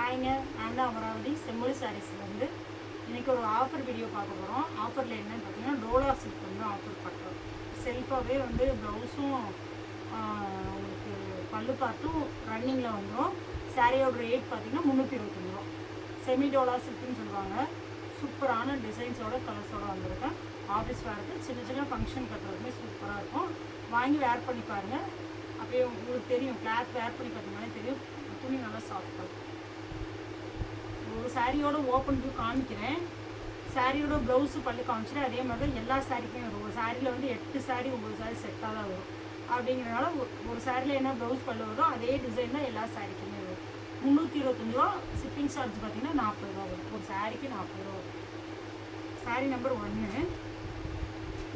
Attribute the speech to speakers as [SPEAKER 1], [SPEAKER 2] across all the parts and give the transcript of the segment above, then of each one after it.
[SPEAKER 1] ஹாய்ங்க நான் தான் அமராவதி செம்மொழி சாரீஸ்லேருந்து. இன்றைக்கி ஒரு ஆஃபர் வீடியோ பார்க்க போகிறோம் ஆஃபரில் என்னன்னு பார்த்தீங்கன்னா டோலா சில்க் வந்து ஆஃபர் பண்ணுறோம் செல்ஃபாகவே வந்து ப்ளவுஸும் உங்களுக்கு பல்லு பார்த்தும் ரன்னிங்கில் வந்துடும் சாரியோட ரேட் பார்த்தீங்கன்னா முந்நூற்றி இருபத்தஞ்சு ரூபா. செமி டோலா சில்க்னு சொல்லுவாங்க. சூப்பரான டிசைன்ஸோட கலர்ஸோட வந்திருக்கேன். ஆஃபீஸ் வரது சின்ன சின்ன ஃபங்க்ஷன் கட்டுறதுமே சூப்பராக இருக்கும். வாங்கி வேர் பண்ணி பாருங்கள் அப்படியே உங்களுக்கு தெரியும். கிளாத் வேர் பண்ணி பார்த்தீங்கன்னா தெரியும். துணி நல்லா சாஃப்டாக இருக்கும். சாரியோட ஓப்பன் வியூ காமிக்கிறேன். சாரியோட ப்ளவுஸு பல்லு காமிச்சிட்டு அதே மாதிரி தான் எல்லா சாரிக்குமே வரும். ஒரு சாரியில் வந்து எட்டு சாரி ஒம்பது சாரி செட்டாக தான் வரும். அப்படிங்கிறனால ஒரு- ஒரு சாரியில் என்ன ப்ளவுஸ் பல்லு வரும் அதே டிசைன் தான் எல்லா சாரிக்குமே வரும். முந்நூற்றி இருபத்தஞ்சி ரூபா ஷிப்பிங் சார்ஜ் பார்த்தீங்கன்னா நாற்பது ரூபா வரும். ஒரு சாரிக்கு நாற்பது ரூபா வரும். சாரி நம்பர் ஒன்று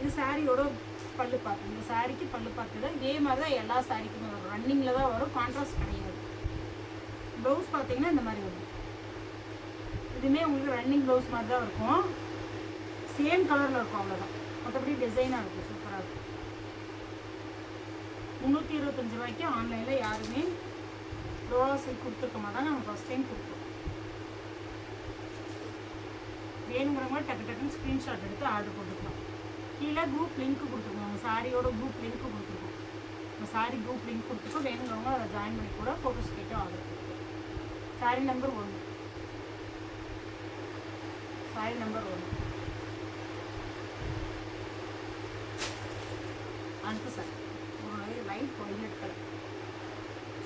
[SPEAKER 1] இது சாரியோட பல்லு பார்த்து இந்த சாரிக்கு பல்லு பார்த்து தான் இதே மாதிரி தான் எல்லா சாரிக்குமே வரும். ரன்னிங்கில் தான் வரும் கான்ட்ராஸ்ட் கிடையாது. ப்ளவுஸ் பார்த்தீங்கன்னா இந்த மாதிரி வரும். இதுவுமே உங்களுக்கு ரன்னிங் ப்ளவுஸ் மாதிரி தான் இருக்கும் சேம் கலரில் இருக்கும் அவ்வளோதான் மற்றபடி டிசைனாக இருக்கும். சூப்பராக இருக்கும். முந்நூற்றி இருபத்தஞ்சி ரூபாய்க்கு ஆன்லைனில் யாருமே ரோலா சில்க் கொடுத்துருக்க மாட்டாங்க. நம்ம ஃபஸ்ட் டைம் கொடுத்தோம். வேணுங்கிறவங்க டக்கு டக்குன்னு ஸ்க்ரீன்ஷாட் எடுத்து ஆர்டர் போட்டுக்கலாம். கீழே குரூப் லிங்க் கொடுத்துருக்கோம். நம்ம சாரியோட குரூப் லிங்க் கொடுத்துருக்கோம். நம்ம சாரி குரூப் லிங்க் கொடுத்துருக்கோம் வேணுங்கிறவங்க அதை ஜாயின் பண்ணி கூட ஃபோட்டோஸ் கேட்டு ஆர்டர் கொடுத்துருக்கோம் சாரி நம்பர் ஒன்று சாரி நம்பர் ஒன்று அடுத்து சார் ஒரு லைட் ஒயிலட் கலர்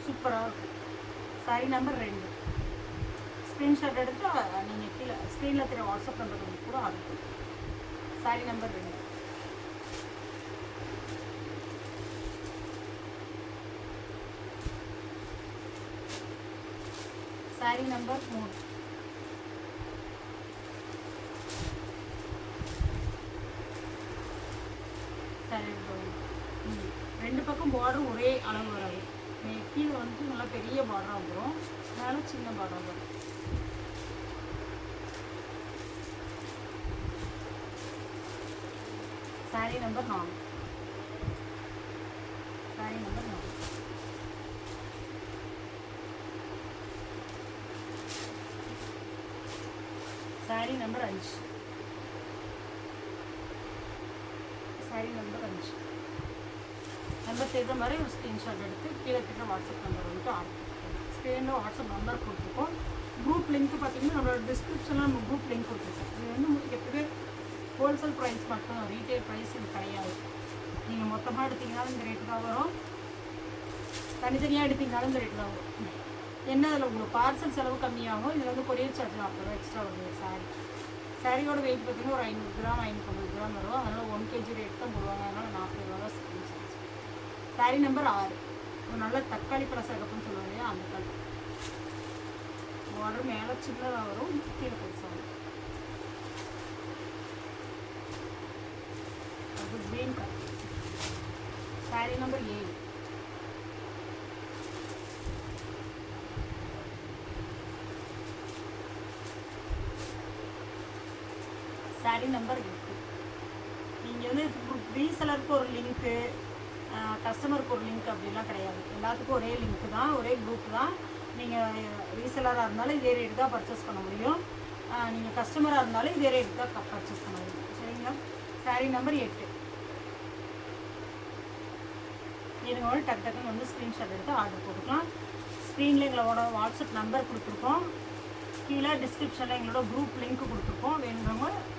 [SPEAKER 1] சூப்பராக இருக்கும் சாரி நம்பர் ரெண்டு. ஸ்க்ரீன்ஷாட் எடுத்து நீங்கள் கீழே ஸ்க்ரீனில் தெரிய வாட்ஸ்அப் நம்பர் வந்து கூட ஆர்டர் சாரி நம்பர் ரெண்டு. சாரி நம்பர் மூணு. சரி ம். ரெண்டு பக்கம் பார்டர் ஒரே அளவு வராது. கீழே வந்து நல்லா பெரிய பார்டராக வந்துடும் மேலே சின்ன பார்டர் வரும் சாரி நம்பர் நாலு சாரி நம்பர் நாலு சாரி நம்பர் அஞ்சு சாரி நம்பர் அஞ்சு. நம்பர் தெரிஞ்ச மாதிரி ஒரு ஸ்க்ரீன்ஷாட் எடுத்து கீழே இருக்கிற வாட்ஸ்அப் நம்பர் வந்துட்டு ஆட் ஸ்க்ரீனில் வாட்ஸ்அப் நம்பர் கொடுத்துருக்கோம். குரூப் லிங்க் பார்த்தீங்கன்னா நம்மளோட டிஸ்கிரிப்ஷனில் நம்ம குரூப் லிங்க் கொடுத்துருக்கோம். இது வந்து உங்களுக்கு எப்பவுமே ஹோல்சேல் ப்ரைஸ் மட்டும் ரீட்டைல் ப்ரைஸ் இது கிடையாது. நீங்கள் மொத்தமாக எடுத்தீங்கனாலும் இந்த ரேட்டு தான் வரும். தனித்தனியாக எடுத்தீங்கனாலும் இந்த ரேட்டு தான் வரும். என்ன அதில் உங்களுக்கு பார்சல் செலவு கம்மியாகும். இதில் வந்து கொரியர் சார்ஜ் நாற்பது ரூபா எக்ஸ்ட்ரா வருது சாரி. சாரியோட வெயிட் பார்த்தீங்கன்னா ஒரு ஐநூறு கிராம் ஐநூற்றம்பது கிராம் வரும். அதனால் ஒன் கேஜி ரேட் தான் போடுவாங்க. அதனால் நாற்பது ரூபா தான் ஸ்கிரீன் சார்ஜ் சாரி நம்பர் ஆறு. ஒரு நல்ல தக்காளி பழ இருக்கும்னு சொல்லுவாங்க இல்லையா அந்த கலர் பார்டர் மேலே சின்னதாக வரும் கீழே பெருசாக வரும். அது க்ரீன் கலர் சாரி நம்பர் ஏழு. சாரி நம்பர் எட்டு நீங்கள் வந்து ரீசலருக்கு ஒரு லிங்க்கு கஸ்டமருக்கு ஒரு லிங்க் அப்படிலாம் கிடையாது. எல்லாத்துக்கும் ஒரே லிங்க் தான் ஒரே குரூப் தான். நீங்கள் ரீசலராக இருந்தாலும் இதே ரேட்டு தான் பர்ச்சேஸ் பண்ண முடியும். நீங்கள் கஸ்டமராக இருந்தாலும் இதே ரேட்டு தான் பர்ச்சேஸ் பண்ண முடியும். சரிங்களா? சாரீ நம்பர் எட்டு. இருங்க வந்து டக்கு டக்குன்னு வந்து ஸ்க்ரீன்ஷாட் எடுத்து ஆர்டர் போட்டுக்கலாம். ஸ்க்ரீனில் எங்களோட வாட்ஸ்அப் நம்பர் கொடுத்துருக்கோம். கீழே டிஸ்கிரிப்ஷனில் எங்களோட குரூப் லிங்க் கொடுத்துருக்கோம். வேணுங்கிறவங்க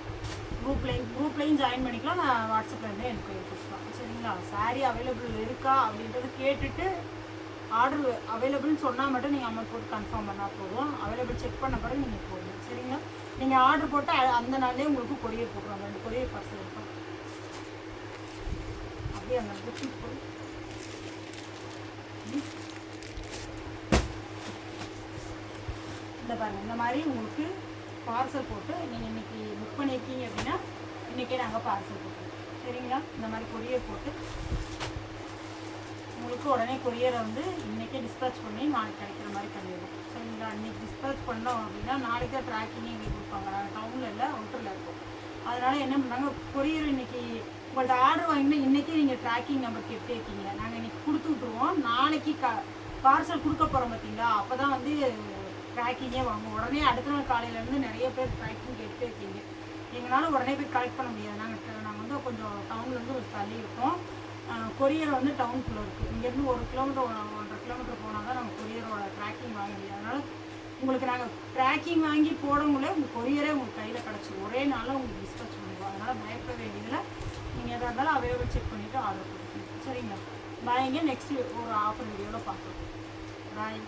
[SPEAKER 1] குரூப் குரூப்லேயும் ஜாயின் பண்ணிக்கலாம். நான் வாட்ஸ்அப்லேருந்தே எனக்கு கொடுக்கலாம் சரிங்களா? சாரீ அவைலபிள் இருக்கா அப்படின்றத கேட்டுட்டு ஆர்டர் அவைலபிள்னு சொன்னால் மட்டும் நீங்கள் அமௌண்ட் போட்டு கன்ஃபார்ம் பண்ணால் போதும். அவைலபிள் செக் பண்ண பிறகு நீங்கள் போதும். சரிங்களா? நீங்கள் ஆர்டர் போட்டால் அ- அந்த நாளே உங்களுக்கு கொரியர் போட்டுருவாங்க. ரெண்டு கொரியர் பார்சல் இருக்கும். அப்படியே அந்த புக்கிங் போய். இந்த பாருங்கள் இந்த மாதிரி உங்களுக்கு பார்சல் போட்டு நீங்கள் இன்றைக்கி புக் பண்ணியிருக்கீங்க அப்படின்னா இன்றைக்கே நாங்கள் பார்சல் போட்டுருவோம். சரிங்களா? இந்த மாதிரி கொரியர் போட்டு உங்களுக்கு உடனே கொரியரை வந்து இன்றைக்கே டிஸ்பேச் பண்ணி நாளைக்கு கிடைக்கிற மாதிரி பண்ணிடுவோம். சரிங்களா? இன்றைக்கி டிஸ்பேச் பண்ணோம் அப்படின்னா நாளைக்கு தான் ட்ராக்கிங் எங்களுக்கு கொடுப்பாங்க. நாங்கள் டவுனில் இல்லை அவுட்டரில் இருக்கோம். அதனால் என்ன பண்ணாங்க கொரியர் இன்றைக்கி உங்கள்கிட்ட ஆர்டர் வாங்கினா இன்றைக்கே நீங்கள் ட்ராக்கிங் நம்பர் எப்படி இருக்கீங்க. நாங்கள் இன்றைக்கி கொடுத்து விட்ருவோம் நாளைக்கு க பார்சல் கொடுக்க போகிறோம் பார்த்தீங்களா அப்போ தான் வந்து ட்ராக்கிங்கே வாங்க. உடனே அடுத்த நாள் காலையிலேருந்து நிறைய பேர் ட்ராக்கிங் கேட்டுட்டே இருக்கீங்க எங்களால் உடனே போய் கலெக்ட் பண்ண முடியாது. நாங்கள் நாங்கள் வந்து கொஞ்சம் டவுன்லேருந்து ஒரு தள்ளி இருக்கோம். கொரியர் வந்து டவுனுக்குள்ளே இருக்குது இங்கேருந்து ஒரு கிலோமீட்டர் ஒன்றரை கிலோமீட்டர் போனால் தான் நம்ம கொரியரோட ட்ராக்கிங் வாங்க முடியும். அதனால் உங்களுக்கு நாங்கள் ட்ராக்கிங் வாங்கி போடவங்களே உங்கள் கொரியரே உங்கள் கையில் கிடச்சி. ஒரே நாளில் உங்களுக்கு டிஸ்பேச் பண்ணுவோம் அதனால் பயப்பட வேண்டியதில் நீங்கள் எதாக இருந்தாலும் அவைலபிள் செக் பண்ணிவிட்டு ஆர்டர் பண்ணிக்கணும் சரிங்களா? பாய்ங்க நெக்ஸ்ட் ஒரு ஆஃபர் வீடியோவில் பார்க்குறோம் பாய்